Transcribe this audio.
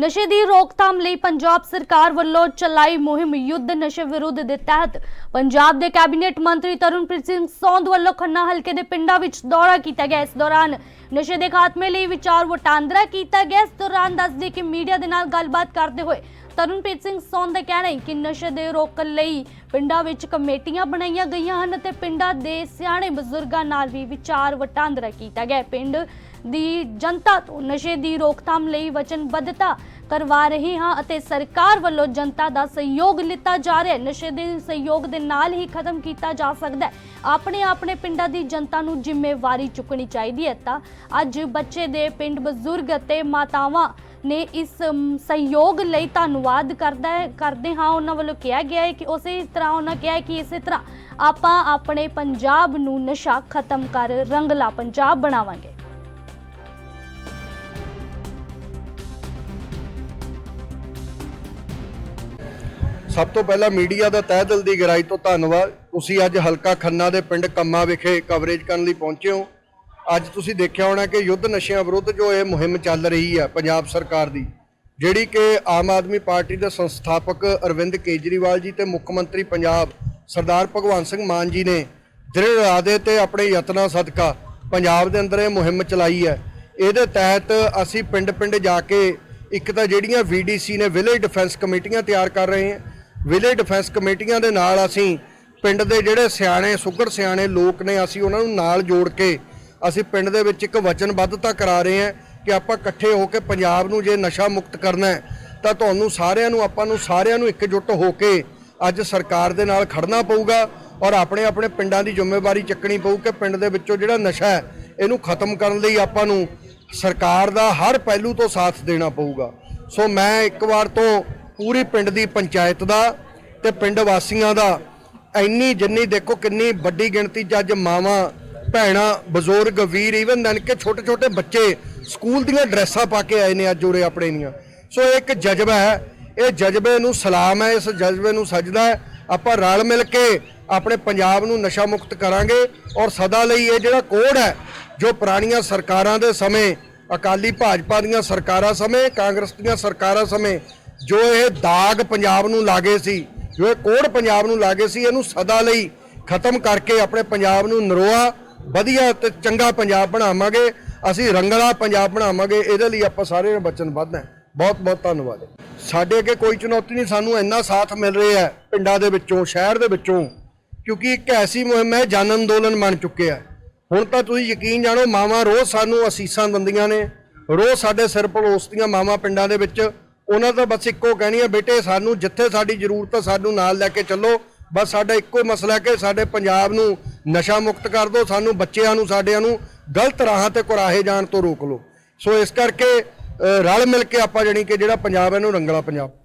ਨਸ਼ੇ ਦੀ ਰੋਕਥਾਮ ਲਈ ਪੰਜਾਬ ਸਰਕਾਰ ਵੱਲੋਂ ਚਲਾਈ ਮੁਹਿੰਮ ਯੁੱਧ ਨਸ਼ੇ ਵਿਰੁੱਧ ਦੇ ਤਹਿਤ। ਪੰਜਾਬ ਦੇ ਕੈਬਨਿਟ ਮੰਤਰੀ ਤਰਨਪ੍ਰੀਤ ਸਿੰਘ ਸੌਂਧ ਵੱਲੋਂ ਖੰਨਾ ਹਲਕੇ ਦੇ ਪਿੰਡਾਂ ਵਿੱਚ ਦੌਰਾ ਕੀਤਾ ਗਿਆ। ਇਸ ਦੌਰਾਨ ਨਸ਼ੇ ਦੇ ਖਾਤਮੇ ਲਈ ਵਿਚਾਰ ਵਟਾਂਦਰਾ ਕੀਤਾ ਗਿਆ। ਇਸ ਦੌਰਾਨ ਦੱਸਦੇ ਕਿ ਮੀਡੀਆ ਦੇ ਨਾਲ ਗੱਲਬਾਤ ਕਰਦੇ ਹੋਏ ਤਰਨਪ੍ਰੀਤ ਸਿੰਘ ਸੌਂਦ ਦਾ ਕਹਿਣਾ ਹੈ ਕਿ ਨਸ਼ੇ ਦੇ ਰੋਕਣ ਲਈ ਪਿੰਡਾਂ ਵਿੱਚ ਕਮੇਟੀਆਂ ਬਣਾਈਆਂ ਗਈਆਂ ਹਨ ਅਤੇ ਪਿੰਡਾਂ ਦੇ ਸਿਆਣੇ ਬਜ਼ੁਰਗਾਂ ਨਾਲ ਵੀ ਵਿਚਾਰ ਵਟਾਂਦਰਾ ਕੀਤਾ ਗਿਆ। ਪਿੰਡ ਦੀ ਜਨਤਾ ਤੋਂ ਨਸ਼ੇ ਦੀ ਰੋਕਥਾਮ ਲਈ ਵਚਨਬੱਧਤਾ ਕਰਵਾ ਰਹੀ ਹਾਂ ਅਤੇ ਸਰਕਾਰ ਵੱਲੋਂ ਜਨਤਾ ਦਾ ਸਹਿਯੋਗ ਲਿੱਤਾ ਜਾ ਰਿਹਾ ਹੈ। ਨਸ਼ੇ ਦੇ ਸਹਿਯੋਗ ਦੇ ਨਾਲ ਹੀ ਖਤਮ ਕੀਤਾ ਜਾ ਸਕਦਾ ਹੈ। ਆਪਣੇ ਆਪਣੇ ਪਿੰਡਾਂ ਦੀ ਜਨਤਾ ਨੂੰ ਜ਼ਿੰਮੇਵਾਰੀ ਚੁੱਕਣੀ ਚਾਹੀਦੀ ਹੈ ਤਾਂ ਅੱਜ ਬੱਚੇ ਦੇ ਪਿੰਡ ਬਜ਼ੁਰਗ ਅਤੇ ਮਾਤਾਵਾਂ ਨੇ ਇਸ ਸਹਿਯੋਗ ਲਈ ਧੰਨਵਾਦ ਕਰਦਾ ਕਰਦੇ ਹਾਂ ਉਹਨਾਂ ਵੱਲੋਂ ਕਿਹਾ ਗਿਆ ਹੈ ਕਿ ਉਸੇ ਤਰ੍ਹਾਂ ਉਹਨਾਂ ਕਿਹਾ ਕਿ ਇਸੇ ਤਰ੍ਹਾਂ ਆਪਾਂ ਆਪਣੇ ਪੰਜਾਬ ਨੂੰ ਨਸ਼ਾ ਖਤਮ ਕਰ ਰੰਗਲਾ ਪੰਜਾਬ ਬਣਾਵਾਂਗੇ। ਸਭ ਤੋਂ ਪਹਿਲਾਂ ਮੀਡੀਆ ਦਾ ਤਹਿ ਦਿਲ ਦੀ ਗਹਿਰਾਈ ਤੋਂ ਧੰਨਵਾਦ। ਤੁਸੀਂ ਅੱਜ ਹਲਕਾ ਖੰਨਾ ਦੇ ਪਿੰਡ ਕੰਮਾ ਵਿਖੇ ਕਵਰੇਜ ਕਰਨ ਲਈ ਪਹੁੰਚੇ ਹੋ। ਅੱਜ ਤੁਸੀਂ ਦੇਖਿਆ ਹੋਣਾ ਕਿ ਯੁੱਧ ਨਸ਼ਿਆਂ ਵਿਰੁੱਧ ਜੋ ਇਹ ਮੁਹਿੰਮ ਚੱਲ ਰਹੀ ਹੈ ਪੰਜਾਬ ਸਰਕਾਰ ਦੀ, ਜਿਹੜੀ ਕਿ ਆਮ ਆਦਮੀ ਪਾਰਟੀ ਦੇ ਸੰਸਥਾਪਕ ਅਰਵਿੰਦ ਕੇਜਰੀਵਾਲ ਜੀ ਤੇ ਮੁੱਖ ਮੰਤਰੀ ਪੰਜਾਬ ਸਰਦਾਰ ਭਗਵੰਤ ਸਿੰਘ ਮਾਨ ਜੀ ਨੇ ਦ੍ਰਿੜ ਇਰਾਦੇ ਤੇ ਆਪਣੇ ਯਤਨਾਂ ਸਦਕਾ ਪੰਜਾਬ ਦੇ ਅੰਦਰ ਇਹ ਮੁਹਿੰਮ ਚਲਾਈ ਹੈ। ਇਹਦੇ ਤਹਿਤ ਅਸੀਂ ਪਿੰਡ-ਪਿੰਡ ਜਾ ਕੇ ਇੱਕ ਤਾਂ ਜਿਹੜੀਆਂ ਵੀਡੀਸੀ ਨੇ ਵਿਲੇਜ ਡਿਫੈਂਸ ਕਮੇਟੀਆਂ ਤਿਆਰ ਕਰ ਰਹੇ ਹਾਂ। ਵਿਲੇਜ ਡਿਫੈਂਸ ਕਮੇਟੀਆਂ ਦੇ ਨਾਲ ਅਸੀਂ ਪਿੰਡ ਦੇ ਜਿਹੜੇ ਸਿਆਣੇ, ਸੁਗੜ ਸਿਆਣੇ ਲੋਕ ਨੇ, ਅਸੀਂ ਉਹਨਾਂ ਨੂੰ ਨਾਲ ਜੋੜ ਕੇ ਅਸੀਂ ਪਿੰਡ ਦੇ ਵਿੱਚ ਇੱਕ ਵਚਨਬੱਧਤਾ ਕਰਾ ਰਹੇ ਹਾਂ ਕਿ ਆਪਾਂ ਇਕੱਠੇ ਹੋ ਕੇ ਪੰਜਾਬ ਨੂੰ ਜੇ ਨਸ਼ਾ ਮੁਕਤ ਕਰਨਾ ਹੈ, ਤਾਂ ਤੁਹਾਨੂੰ ਸਾਰਿਆਂ ਨੂੰ, ਆਪਾਂ ਨੂੰ ਸਾਰਿਆਂ ਨੂੰ ਇਕਜੁੱਟ ਹੋ ਕੇ ਅੱਜ ਸਰਕਾਰ ਦੇ ਨਾਲ ਖੜਨਾ ਪਊਗਾ ਔਰ ਆਪਣੇ ਆਪਣੇ ਪਿੰਡਾਂ ਦੀ ਜ਼ਿੰਮੇਵਾਰੀ ਚੱਕਣੀ ਪਊ ਕਿ ਪਿੰਡ ਦੇ ਵਿੱਚੋਂ ਜਿਹੜਾ ਨਸ਼ਾ ਹੈ, ਇਹਨੂੰ ਖਤਮ ਕਰਨ ਲਈ ਆਪਾਂ ਨੂੰ ਸਰਕਾਰ ਦਾ ਹਰ ਪਹਿਲੂ ਤੋਂ ਸਾਥ ਦੇਣਾ ਪਊਗਾ। ਸੋ ਮੈਂ ਇੱਕ ਵਾਰ ਤੋਂ ਪੂਰੀ ਪਿੰਡ ਦੀ ਪੰਚਾਇਤ ਦਾ ਤੇ ਪਿੰਡ ਵਾਸੀਆਂ ਦਾ ਇੰਨੀ ਜਿੰਨੀ ਦੇਖੋ ਕਿੰਨੀ ਵੱਡੀ ਗਿਣਤੀ 'ਚ ਅੱਜ ਮਾਵਾਂ ਭੈਣਾਂ, ਬਜ਼ੁਰਗ, ਵੀਰ ਈਵਨ ਦਨ ਕੇ ਛੋਟੇ ਛੋਟੇ ਬੱਚੇ ਸਕੂਲ ਦੀਆਂ ਡਰੈਸਾਂ ਪਾ ਕੇ ਆਏ ਨੇ ਅੱਜ ਉਰੇ ਆਪਣੇ ਦੀਆਂ। ਸੋ ਇਹ ਇੱਕ ਜਜ਼ਬਾ ਹੈ। ਇਹ ਜਜ਼ਬੇ ਨੂੰ ਸਲਾਮ ਹੈ, ਇਸ ਜਜ਼ਬੇ ਨੂੰ ਸਜਦਾ ਹੈ। ਆਪਾਂ ਰਲ ਮਿਲ ਕੇ ਆਪਣੇ ਪੰਜਾਬ ਨੂੰ ਨਸ਼ਾ ਮੁਕਤ ਕਰਾਂਗੇ ਔਰ ਸਦਾ ਲਈ ਇਹ ਜਿਹੜਾ ਕੋਡ ਹੈ, ਜੋ ਪੁਰਾਣੀਆਂ ਸਰਕਾਰਾਂ ਦੇ ਸਮੇਂ, ਅਕਾਲੀ ਭਾਜਪਾ ਦੀਆਂ ਸਰਕਾਰਾਂ ਸਮੇਂ, ਕਾਂਗਰਸ ਦੀਆਂ ਸਰਕਾਰਾਂ ਸਮੇਂ, ਜੋ ਇਹ ਦਾਗ ਪੰਜਾਬ ਨੂੰ ਲਾਗੇ ਸੀ, ਜੋ ਇਹ ਕੋੜ ਪੰਜਾਬ ਨੂੰ ਲਾਗੇ ਸੀ, ਇਹਨੂੰ ਸਦਾ ਲਈ ਖਤਮ ਕਰਕੇ ਆਪਣੇ ਪੰਜਾਬ ਨੂੰ ਨਰੋਆ ਵਧੀਆ ਤੇ ਚੰਗਾ ਪੰਜਾਬ ਬਣਾਵਾਂਗੇ, ਅਸੀਂ ਰੰਗਲਾ ਪੰਜਾਬ ਬਣਾਵਾਂਗੇ, ਇਹਦੇ ਲਈ ਆਪਾਂ ਸਾਰੇ ਨੇ ਵਚਨਬੱਧ ਹਾਂ। ਬਹੁਤ ਬਹੁਤ ਧੰਨਵਾਦ। ਸਾਡੇ ਅੱਗੇ ਕੋਈ ਚੁਣੌਤੀ ਨਹੀਂ, ਸਾਨੂੰ ਇੰਨਾ ਸਾਥ ਮਿਲ ਰਿਹਾ ਹੈ ਪਿੰਡਾਂ ਦੇ ਵਿੱਚੋਂ, ਸ਼ਹਿਰ ਦੇ ਵਿੱਚੋਂ, ਕਿਉਂਕਿ ਇੱਕ ਐਸੀ ਮੁਹਿੰਮ ਹੈ, ਜਨ ਅੰਦੋਲਨ ਬਣ ਚੁੱਕੇ ਹੈ। ਹੁਣ ਤਾਂ ਤੁਸੀਂ ਯਕੀਨ ਜਾਣੋ, ਮਾਵਾਂ ਰੋਜ਼ ਸਾਨੂੰ ਅਸੀਸਾਂ ਦਿੰਦੀਆਂ ਨੇ, ਰੋਜ਼ ਸਾਡੇ ਸਿਰ ਪਲੋਸਦੀਆਂ ਮਾਵਾਂ ਪਿੰਡਾਂ ਦੇ ਵਿੱਚ। ਉਹਨਾਂ ਦਾ ਬਸ ਇੱਕੋ ਕਹਿਣੀ ਹੈ, ਬੇਟੇ ਸਾਨੂੰ ਜਿੱਥੇ ਸਾਡੀ ਜ਼ਰੂਰਤ ਹੈ, ਸਾਨੂੰ ਨਾਲ ਲੈ ਕੇ ਚੱਲੋ। ਬਸ ਸਾਡਾ ਇੱਕੋ ਹੀ ਮਸਲਾ ਕਿ ਸਾਡੇ ਪੰਜਾਬ ਨੂੰ ਨਸ਼ਾ ਮੁਕਤ ਕਰ ਦਿਓ ਸਾਨੂੰ ਬੱਚਿਆਂ ਨੂੰ, ਸਾਡਿਆਂ ਨੂੰ ਗਲਤ ਰਾਹਾਂ ਤੇ ਕੁਰਾਹੇ ਜਾਣ ਤੋਂ ਰੋਕ ਲਓ। ਸੋ ਇਸ ਕਰਕੇ ਰਲ ਮਿਲ ਕੇ ਆਪਾਂ ਜਾਣੀ ਕਿ ਜਿਹੜਾ ਪੰਜਾਬ ਹੈ, ਇਹਨੂੰ ਰੰਗਲਾ ਪੰਜਾਬ।